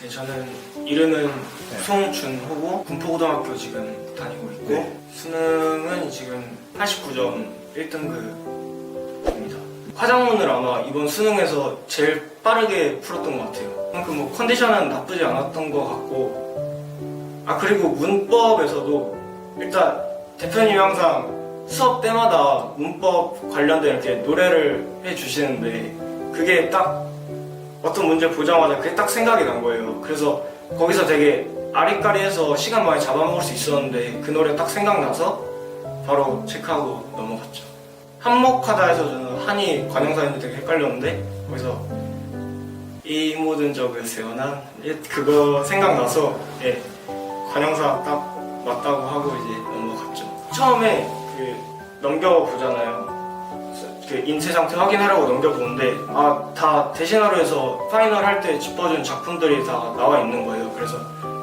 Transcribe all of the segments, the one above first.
네, 저는 이름은 송준호고 군포고등학교 지금 다니고 있고 네. 수능은 지금 89점 1등급입니다. 화장문을 아마 이번 수능에서 제일 빠르게 풀었던 것 같아요. 그만큼 뭐 컨디션은 나쁘지 않았던 것 같고 아 그리고 문법에서도 일단 대표님이 항상 수업 때마다 문법 관련된 이렇게 노래를 해주시는데 그게 딱 어떤 문제 보자마자 그게 딱 생각이 난 거예요. 그래서 거기서 되게 아리까리해서 시간 많이 잡아먹을 수 있었는데 그 노래 딱 생각나서 바로 체크하고 넘어갔죠. 한목하다 해서 저는 한이 관형사인지 되게 헷갈렸는데 거기서 이 모든 적을 세워난 예, 그거 생각나서 예, 관형사 딱 맞다고 하고 이제 넘어갔죠. 처음에 그 넘겨보잖아요. 그 인체 상태 확인하려고 넘겨보는데 아 다 대신하로 해서 파이널 할 때 짚어준 작품들이 다 나와 있는 거예요. 그래서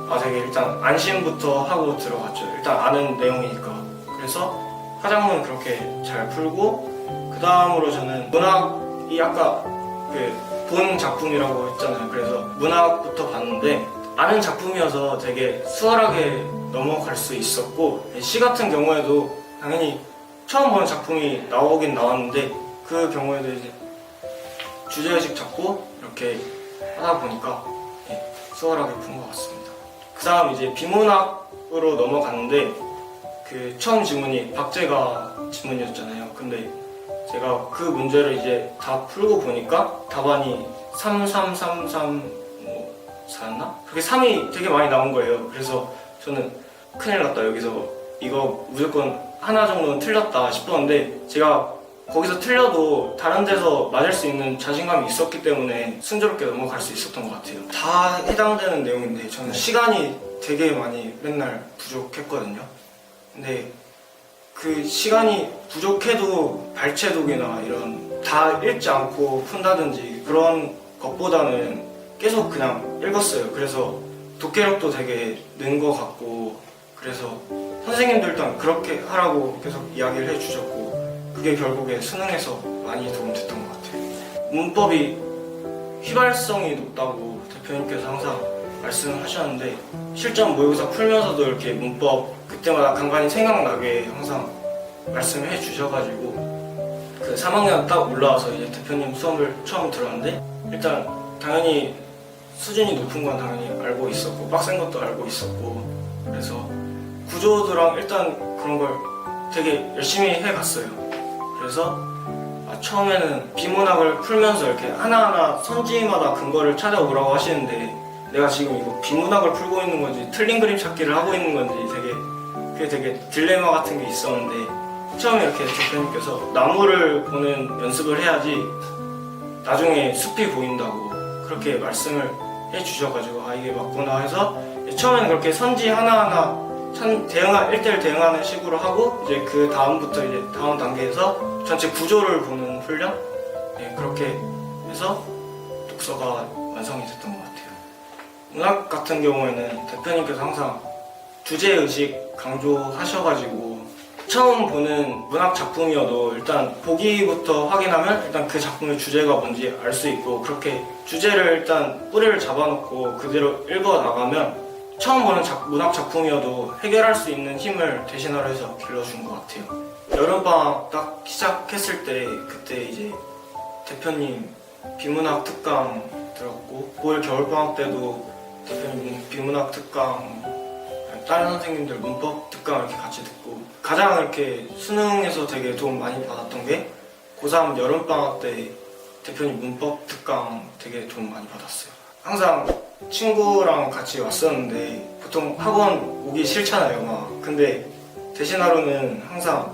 아 되게 일단 안심부터 하고 들어갔죠. 일단 아는 내용이니까. 그래서 화장문 그렇게 잘 풀고 그 다음으로 저는 문학이 아까 그 본 작품이라고 했잖아요. 그래서 문학부터 봤는데 아는 작품이어서 되게 수월하게 넘어갈 수 있었고 시 같은 경우에도 당연히 처음 보는 작품이 나오긴 나왔는데 그 경우에도 이제 주제의식 잡고 이렇게 하다 보니까 예, 수월하게 푼 것 같습니다. 그 다음 이제 비문학으로 넘어갔는데 그 처음 지문이 박제가 지문이었잖아요. 근데 제가 그 문제를 이제 다 풀고 보니까 답안이 3333뭐 4였나? 그게 3이 되게 많이 나온 거예요. 그래서 저는 큰일 났다 여기서 이거 무조건 하나 정도는 틀렸다 싶었는데 제가 거기서 틀려도 다른 데서 맞을 수 있는 자신감이 있었기 때문에 순조롭게 넘어갈 수 있었던 것 같아요. 다 해당되는 내용인데 저는 시간이 되게 많이 맨날 부족했거든요. 근데 그 시간이 부족해도 발췌독이나 이런 다 읽지 않고 푼다든지 그런 것보다는 계속 그냥 읽었어요. 그래서 독해력도 되게 는 것 같고 그래서 선생님도 일단 그렇게 하라고 계속 이야기를 해주셨고 그게 결국에 수능에서 많이 도움됐던 것 같아요. 문법이 휘발성이 높다고 대표님께서 항상 말씀하셨는데 실전 모의고사 풀면서도 이렇게 문법 그때마다 간간히 생각나게 항상 말씀을 해주셔가지고 그 3학년 딱 올라와서 이제 대표님 수업을 처음 들었는데 일단 당연히 수준이 높은 건 당연히 알고 있었고 빡센 것도 알고 있었고 그래서 구조도랑 일단 그런 걸 되게 열심히 해갔어요. 그래서 아, 처음에는 비문학을 풀면서 이렇게 하나하나 선지마다 근거를 찾아오라고 하시는데 내가 지금 이거 비문학을 풀고 있는 건지 틀린 그림 찾기를 하고 있는 건지 되게 그게 되게 딜레마 같은 게 있었는데 처음에 이렇게 대표님께서 나무를 보는 연습을 해야지 나중에 숲이 보인다고 그렇게 말씀을 해주셔가지고 아 이게 맞구나 해서 처음에는 그렇게 선지 하나하나 천 대응하 1대1 대응하는 식으로 하고 이제 그 다음부터 이제 다음 단계에서 전체 구조를 보는 훈련 네, 그렇게 해서 독서가 완성이 됐던 것 같아요. 문학 같은 경우에는 대표님께서 항상 주제 의식 강조하셔가지고 처음 보는 문학 작품이어도 일단 보기부터 확인하면 일단 그 작품의 주제가 뭔지 알 수 있고 그렇게 주제를 일단 뿌리를 잡아놓고 그대로 읽어 나가면 처음 보는 작- 문학 작품이어도 해결할 수 있는 힘을 대신하려 해서 길러준 것 같아요. 여름방학 딱 시작했을 때 그때 이제 대표님 비문학 특강 들었고 올 겨울방학 때도 대표님 비문학 특강 다른 선생님들 문법 특강 이렇게 같이 듣고 가장 이렇게 수능에서 되게 도움 많이 받았던 게 고3 여름방학 때 대표님 문법 특강 되게 도움 많이 받았어요. 항상 친구랑 같이 왔었는데 보통 학원 오기 싫잖아요, 막. 근데 대신 하루는 항상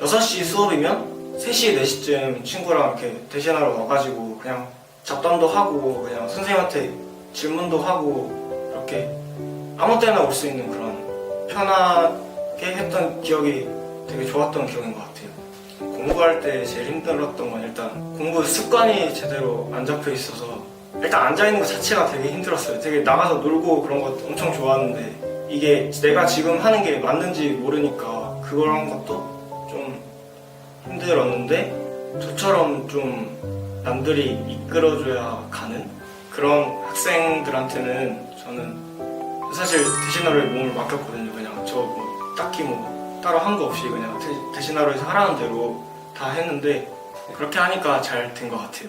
6시 수업이면 3시, 4시쯤 친구랑 이렇게 대신하러 와가지고 그냥 잡담도 하고 그냥 선생님한테 질문도 하고 이렇게 아무 때나 올 수 있는 그런 편하게 했던 기억이 되게 좋았던 기억인 것 같아요. 공부할 때 제일 힘들었던 건 일단 공부 습관이 제대로 안 잡혀 있어서 일단 앉아 있는 것 자체가 되게 힘들었어요. 되게 나가서 놀고 그런 거 엄청 좋아하는데 이게 내가 지금 하는 게 맞는지 모르니까 그런 것도 좀 힘들었는데 저처럼 좀 남들이 이끌어줘야 가는 그런 학생들한테는 저는 사실 대신하루에 몸을 맡겼거든요. 그냥 저 뭐 딱히 뭐 따로 한 거 없이 그냥 대- 대신하루에서 하라는 대로 다 했는데 그렇게 하니까 잘 된 것 같아요.